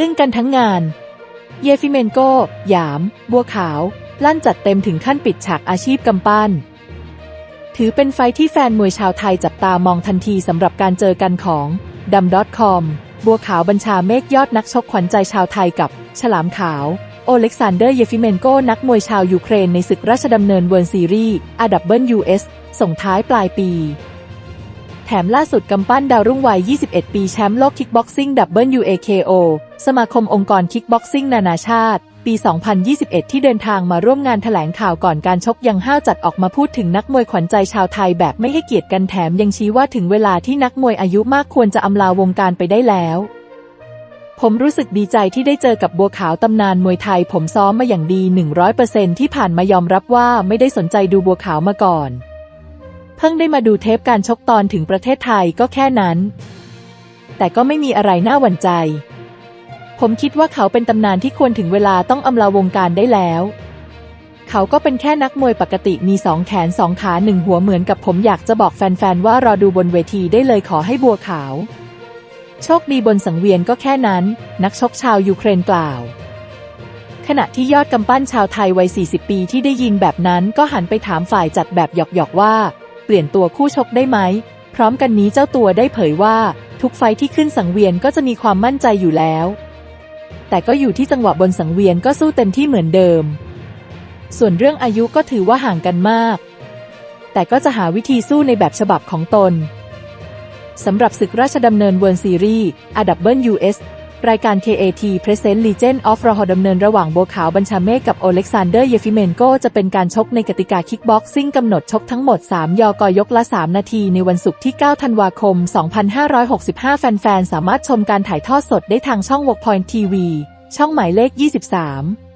อึ้งกันทั้งงาน เยฟิเมนโก หยาม บัวขาว ลั่นจัดเต็มถึงขั้นปิดฉากอาชีพกำปั้น ถือเป็นไฟที่แฟนมวยชาวไทยจับตามองทันทีสำหรับการเจอกันของดัมดอทคอมบัวขาวบัญชาเมฆยอดนักชกขวัญใจชาวไทยกับ ฉลามขาว โอเล็กซานเดอร์เยฟิเมนโก นักมวยชาวยูเครนในศึกราชดำเนินเวิร์ซีรีส์อาดับเบิลยูเอสส่งท้ายปลายปีแถมล่าสุดกำปั้นดาวรุ่งวัย 21 ปี แชมป์โลกคิกบ็อกซิ่ง WAKO สมาคมองค์กรคิกบ็อกซิ่งนานาชาติ ปี 2021 ที่เดินทางมาร่วมงานแถลงข่าวก่อนการชกยังห้าวจัดออกมาพูดถึงนักมวยขวัญใจชาวไทยแบบไม่ให้เกียรติกันแถมยังชี้ว่าถึงเวลาที่นักมวยอายุมากควรจะอำลาวงการไปได้แล้ว ผมรู้สึกดีใจที่ได้เจอกับบัวขาวตำนานมวยไทย ผมซ้อมมาอย่างดี 100%ที่ผ่านมายอมรับว่าไม่ได้สนใจดูบัวขาวมาก่อน เพิ่งได้มาดูเทปการชกตอนถึงประเทศไทยก็แค่นั้น แต่ก็ไม่มีอะไรน่าหวั่นใจ ผมคิดว่าเขาเป็นตำนานที่ควรถึงเวลาต้องอำลาวงการได้แล้ว เขาก็เป็นแค่นักมวยปกติมีสองแขนสองขาหนึ่งหัวเหมือนกับผมอยากจะบอกแฟนๆ ว่ารอดูบนเวทีได้เลยขอให้บัวขาว โชคดีบนสังเวียนก็แค่นั้น นักชกชาวยูเครนกล่าว ขณะที่ยอดกำปั้นชาวไทยวัย 40 ปีที่ได้ยินแบบนั้นก็หันไปถามฝ่ายจัดแบบหยอกๆว่า เปลี่ยนตัวคู่ชกได้ไหม พร้อมกันนี้เจ้าตัวได้เผยว่า ทุกไฟท์ที่ขึ้นสังเวียนก็จะมีความมั่นใจอยู่แล้ว แต่ก็อยู่ที่จังหวะบนสังเวียนก็สู้เต็มที่เหมือนเดิม ส่วนเรื่องอายุก็ถือว่าห่างกันมาก แต่ก็จะหาวิธีสู้ในแบบฉบับของตนสำหรับศึกราชดำเนินเวิร์ซีรีส์อดับเบิลยูเอส รายการ KAT Present Legend of r a h ดำเนินระหว่างโบขาวบัญชาเมฆกับโอเล็กซานเดอร์ เยฟิเมนโกจะเป็นการชกในกติกาคิกบ็อกซิ่งกำหนดชกทั้งหมด 3 ยกยกละ 3 นาทีในวันศุกร์ที่ 9 ธันวาคม 2565 แฟนๆ สามารถชมการถ่ายทอดสดได้ทางช่อง Workpoint TV ช่องหมายเลข 23